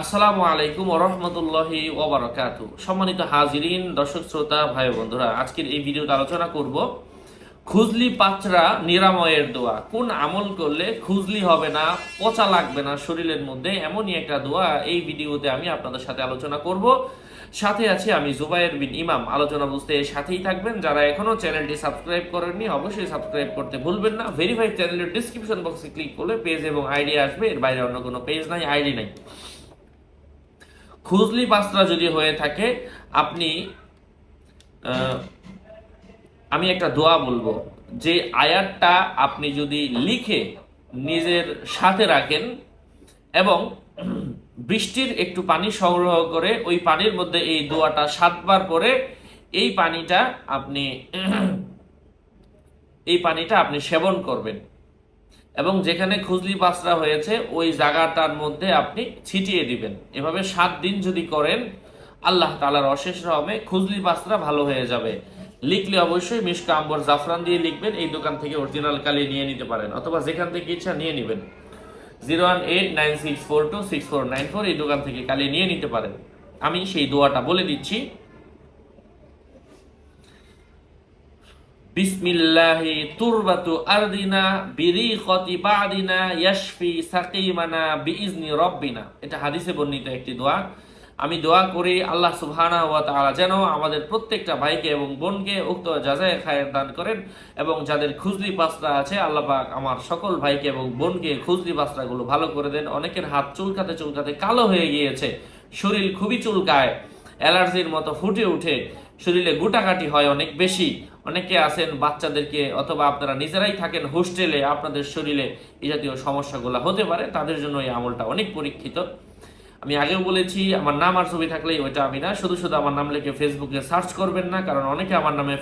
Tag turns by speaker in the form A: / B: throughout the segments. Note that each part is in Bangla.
A: আসসালামু আলাইকুম ওরহমতুল্লাহি ওবরাকাতু সম্মানিত হাজিরিন, দর্শক, শ্রোতা, ভাই বন্ধুরা, আজকের এই ভিডিওতে আলোচনা করব খুজলি পাচরা নিরাময়ের দোয়া। কোন আমল করলে খুজলি হবে না, পচা লাগবে না শরীরের মধ্যে? এমনই একটা দোয়া এই ভিডিওতে আমি আপনাদের সাথে আলোচনা করব। সাথে আছি আমি জুবাইর বিন ইমাম। আলোচনা বুঝতে সাথেই থাকবেন। যারা এখনও চ্যানেলটি সাবস্ক্রাইব করেননি, অবশ্যই সাবস্ক্রাইব করতে ভুলবেন না। ভেরিফাইড চ্যানেলের ডিসক্রিপশন বক্সে ক্লিক করলে পেজ এবং আইডি আসবে। এর বাইরে অন্য কোনো পেজ নাই আইডি নাই। খুজলি পাস্তা যদি হয়ে থাকে, আপনি আমি একটা দোয়া বলব। যে আয়াতটা আপনি যদি লিখে নিজের সাথে রাখেন এবং বৃষ্টির একটু পানি সংগ্রহ করে ওই পানির মধ্যে এই দোয়াটা সাতবার করে এই পানিটা আপনি, এই পানিটা আপনি সেবন করবেন। এবং যেখানে খুজলি পাসরা হয়েছে, ওই জায়গাটার মধ্যে আপনি ছিটিয়ে দিবেন। এভাবে সাত দিন যদি করেন, আল্লাহ তালার অশেষ রহমে খুজলি পাসরা ভালো হয়ে যাবে। লিখলে অবশ্যই মিশকা আম্বর জাফরান দিয়ে লিখবেন, এই দোকান থেকে অরিজিনাল কালি নিয়ে নিতে পারেন, অথবা যেখান থেকে ইচ্ছা নিয়ে নেবেন। Zero one eight nine six four two six four nine four এই দোকান থেকে কালি নিয়ে নিতে পারেন। আমি সেই দোয়াটা বলে দিচ্ছি। বিসমিল্লাহি তুরবাতু আরদিনা বিরিকতি বাদিনা ইয়াশফি সাকিমানা বিইজনি রব্বিনা। এটা হাদিসে বর্ণিত একটি দোয়া। আমি দোয়া করি আল্লাহ সুবহানাহু ওয়া তাআলা যেন আমাদের প্রত্যেকটা ভাইকে এবং বোনকে উক্ত যাজায় খায়ের দান করেন এবং যাদের খুজলি পাস্তা আছে, আল্লাহ পাক আমার সকল ভাইকে এবং বোনকে খুজলি পাসরাগুলো ভালো করে দেন। অনেকের হাত চুলকাতে চুলকাতে কালো হয়ে গিয়েছে, শরীর খুবই চুলকায়, অ্যালার্জির মতো ফুটে উঠে শরীরে গুটাকাটি হয় অনেক বেশি। অনেকে আছেন বাচ্চাদেরকে অথবা আপনারা নিজেরাই থাকেন হোস্টেলে, আপনাদের শরীরে এই জাতীয় সমস্যাগুলো হতে পারে, তাদের জন্য এই আমলটা অনেক পরীক্ষিত। আমি আগেও বলেছি, আমার নাম আর ছবি থাকলেই ওইটা আমি না, শুধু শুধু আমার নাম লিখে ফেসবুকে সার্চ করবেন না, কারণ অনেকে আমার নামে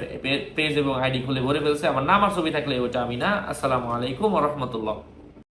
A: পেজ এবং আইডি খুলে ভরে ফেলছে, আমার নাম আর ছবি থাকলে ওইটা আমি না। আসসালামু আলাইকুম রহমতুল্লাহ।